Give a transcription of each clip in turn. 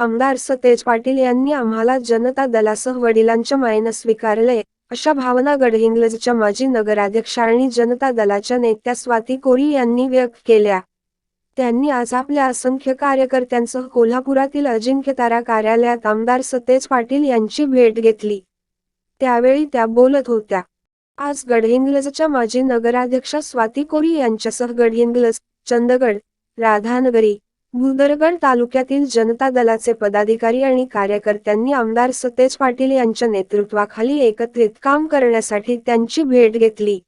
आमदार सतेज पाटील यांनी आम्हाला जनता दलासह वडिलांच्या मायेनं स्वीकारले अशा भावना गडहिंग्लजच्या माजी नगराध्यक्ष आणि जनता दलाच्या नेत्या स्वाती कोरी यांनी व्यक्त केल्या. त्यांनी आज आपल्या असंख्य कार्यकर्त्यांसह कोल्हापुरातील अजिंक्यतारा कार्यालयात आमदार सतेज पाटील यांची भेट घेतली. त्यावेळी त्या बोलत होत्या. आज गडहिंग्लजच्या माजी नगराध्यक्षा स्वाती कोरी यांच्यासह गडहिंग्लज चंदगड राधानगरी भुदरगड तालुक्यातील जनता दलाचे पदाधिकारी आणि कार्यकर्त्यांनी आमदार सतेज पाटील यांच्या नेतृत्वाखाली एकत्रित काम करण्यासाठी त्यांची भेट घेतली.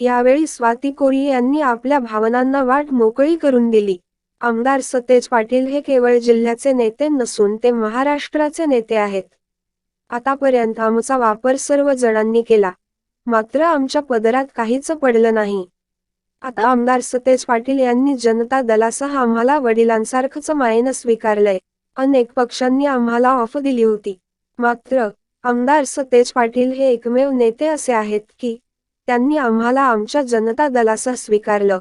यावेळी स्वाती कोरी यांनी आपल्या भावनांना वाट मोकळी करून दिली. आमदार सतेज पाटील हे केवळ जिल्ह्याचे नेते नसून ते महाराष्ट्राचे नेते आहेत. आतापर्यंत आमचा वापर सर्व जणांनी केला. मात्र आमच्या पदरात काहीच पडलं नाही. आता आमदार सतेज पाटील यांनी जनता दलासह आम्हाला वडिलांसारखंच मायेनं स्वीकारलंय. अनेक पक्षांनी आम्हाला ऑफ दिली होती. मात्र आमदार सतेज पाटील हे एकमेव नेते असे आहेत की त्यांनी आम्हाला आमच्या जनता दलासह स्वीकारलं.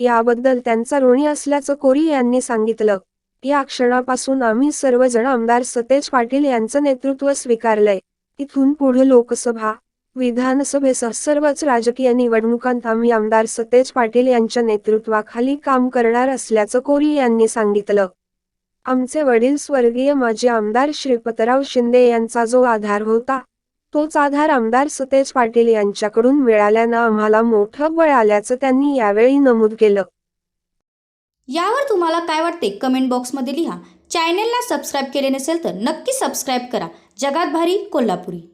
याबद्दल त्यांचा ऋणी असल्याचं कोरी यांनी सांगितलं. या क्षणापासून आम्ही सर्वजण आमदार सतेज पाटील यांचं नेतृत्व स्वीकारलंय. इथून पुढे लोकसभा विधानसभेसह सर्वच राजकीय निवडणुकांत आम्ही आमदार सतेज पाटील यांच्या नेतृत्वाखाली काम करणार असल्याचं कोरी यांनी सांगितलं. आमचे वडील स्वर्गीय माजी आमदार श्रीपतराव शिंदे यांचा जो आधार होता तोच आधार आमदार सतेज पाटील यांच्याकडून मिळाल्यानं आम्हाला मोठं बळ आल्याचं त्यांनी यावेळी नमूद केलं. यावर तुम्हाला काय वाटते? कमेंट बॉक्समध्ये लिहा. चॅनेलला सबस्क्राईब केले नसेल तर नक्की सबस्क्राईब करा. जगात भारी कोल्हापुरी.